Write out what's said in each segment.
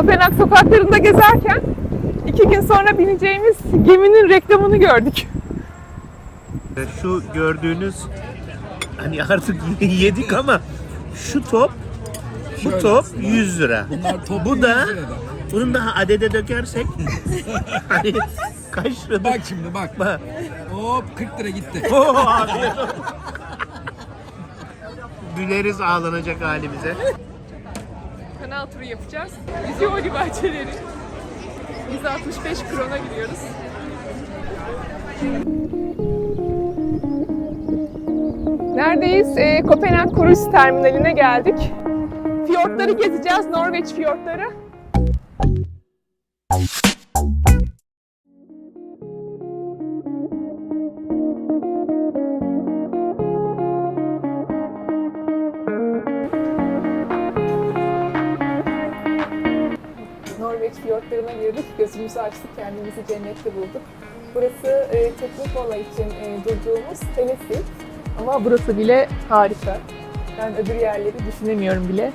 Kopenhag sokaklarında gezerken iki gün sonra bineceğimiz geminin reklamını gördük. Şu gördüğünüz hani artık yedik ama şu top bu top aslında. 100 lira. Bu da 100 lira. bunun daha adede dökersek hani kaç lira? Bak şimdi bak. Bak. Hop 40 lira gitti. Oo, abi. Güleriz ağlanacak halimize. Kanal turu yapacağız. Viziyoli bahçeleri. 165 krona gidiyoruz. Neredeyiz? Ee, Kopenhag Cruise Terminaline geldik. Fiyortları gezeceğiz, Norveç fiyortları. Girdik, gözümüzü açtık, kendimizi cennette bulduk. Burası e, teknik mola için e, durduğumuz Tennessee. Ama burası bile harika. Ben öbür yerleri düşünemiyorum bile.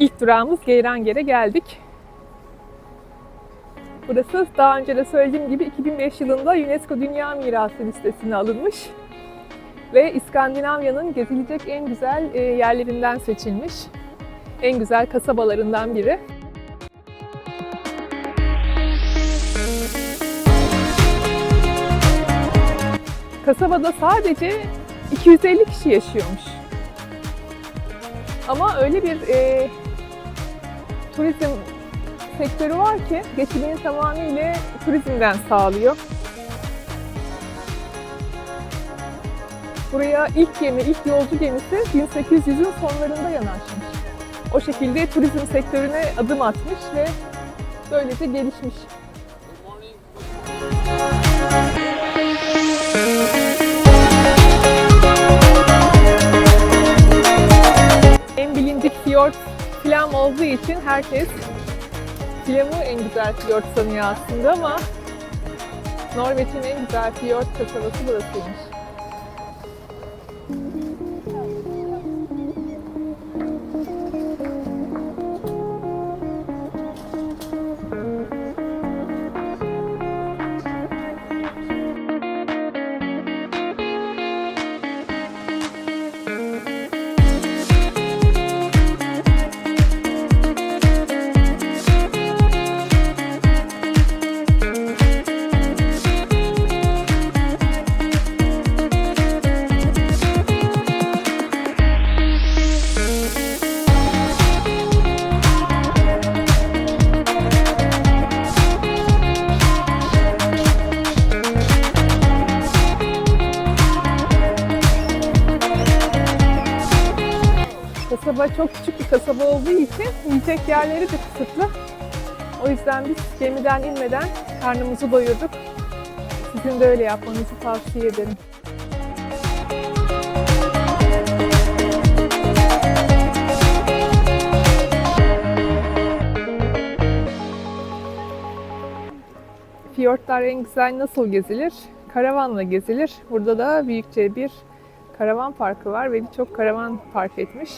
İlk durağımız Geyranger'e geldik. Burası daha önce de söylediğim gibi 2005 yılında UNESCO Dünya Mirası listesine alınmış ve İskandinavya'nın gezilecek en güzel e, yerlerinden seçilmiş. En güzel kasabalarından biri. Kasabada sadece 250 kişi yaşıyormuş. Ama öyle bir e, turizm sektörü var ki geçimini tamamıyla turizmden sağlıyor. Buraya ilk gemi, ilk yolcu gemisi 1800'ün sonlarında yanaşmış. O şekilde turizm sektörüne adım atmış ve böylece gelişmiş. En bilindik fiyort Flam olduğu için herkes Flam'ı en güzel fiyort sanıyor aslında ama Norveç'in en güzel fiyort kasabası burasıymış. Kasaba çok küçük bir kasaba olduğu için yiyecek yerleri de kısıtlı. O yüzden biz gemiden inmeden karnımızı doyurduk. Sizin de öyle yapmanızı tavsiye ederim. Fiyortlar en güzel nasıl gezilir? Karavanla gezilir. Burada da büyükçe bir karavan parkı var ve birçok karavan park etmiş.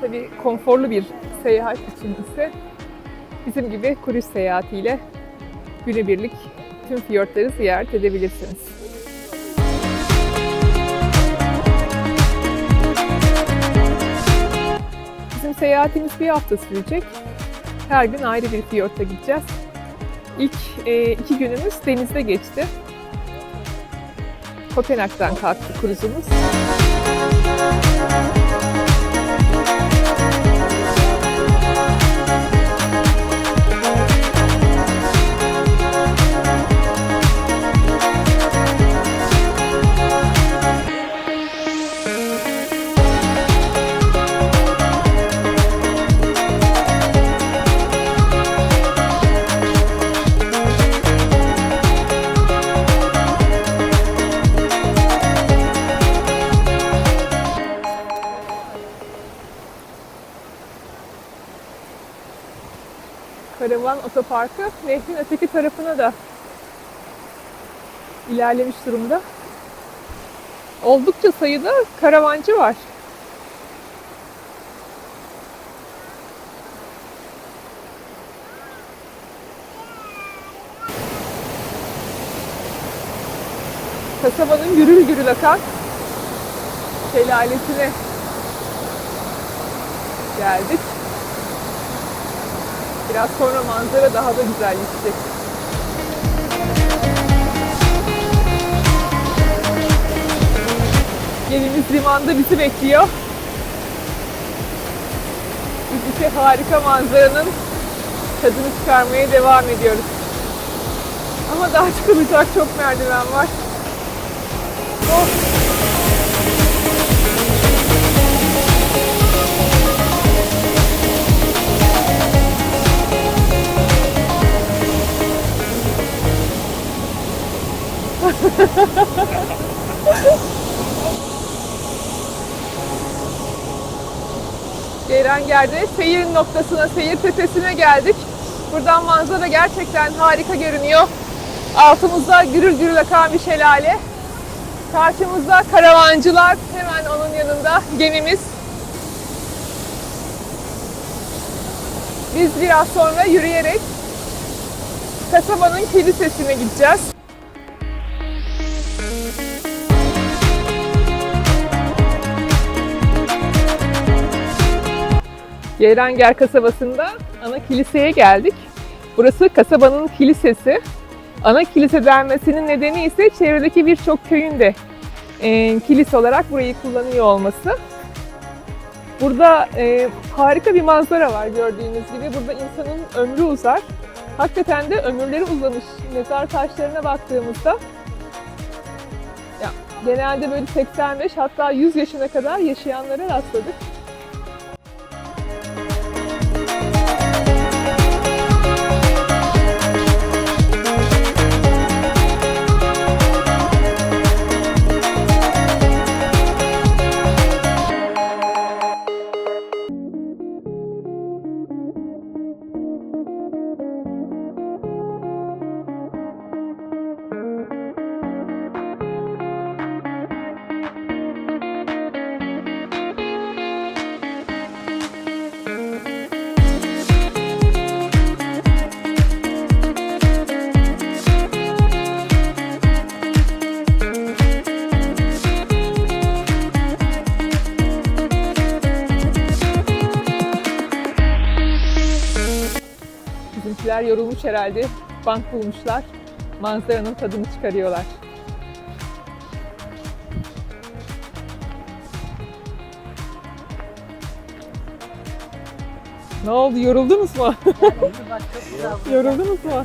Tabii konforlu bir seyahat için ise bizim gibi kruz seyahatiyle günübirlik tüm fiyortları ziyaret edebilirsiniz. Bizim seyahat Seyahatimiz bir hafta sürecek. Her gün ayrı bir fiyorta gideceğiz. İlk e, iki günümüz denizde geçti. Kopenhag'dan kalktı kruzumuz. Karavan otoparkı nehrin öteki tarafına da ilerlemiş durumda. Oldukça sayıda karavancı var. Kasabanın gürül gürül akan şelalesine geldik. Biraz sonra manzara daha da güzelleşecek. Gemimiz limanda bizi bekliyor. Biz ise harika manzaranın tadını çıkarmaya devam ediyoruz. Ama daha çıkılacak çok merdiven var. Oh. Ceyranger'de seyir noktasına, seyir tepesine geldik. Buradan manzara gerçekten harika görünüyor. Altımızda gürül gürül akan bir şelale. Karşımızda karavancılar, hemen onun yanında gemimiz. Biz biraz sonra yürüyerek kasabanın kilisesine gideceğiz. Yeyranger kasabasında ana kiliseye geldik. Burası kasabanın kilisesi. Ana kilise denmesinin nedeni ise çevredeki birçok köyün de e, kilise olarak burayı kullanıyor olması. Burada e, harika bir manzara var gördüğünüz gibi. Burada insanın ömrü uzar. Hakikaten de ömürleri uzamış. Mezar taşlarına baktığımızda ya, genelde böyle 85 hatta 100 yaşına kadar yaşayanlara rastladık. Bizimkiler yorulmuş herhalde. Bank bulmuşlar. Manzaranın tadını çıkarıyorlar. Ne oldu? Yoruldunuz mu? Yoruldunuz mu?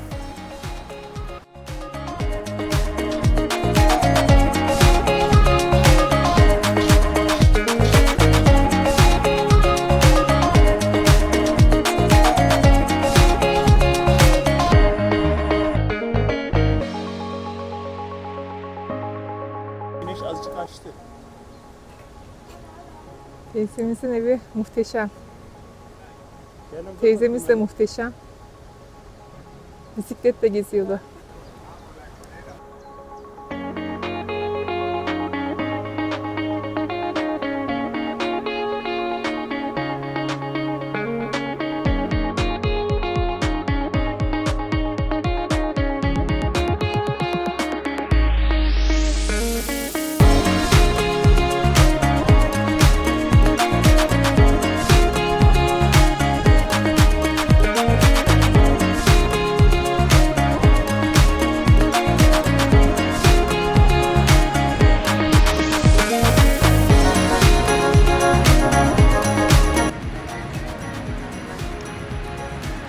Teyzemizin evi muhteşem. Teyzemiz de muhteşem. Bisikletle geziyordu.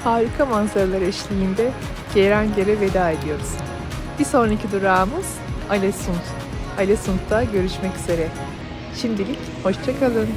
Harika manzaralar eşliğinde Geyranger'e veda ediyoruz. Bir sonraki durağımız Alesund. Alesund'da görüşmek üzere. Şimdilik hoşçakalın.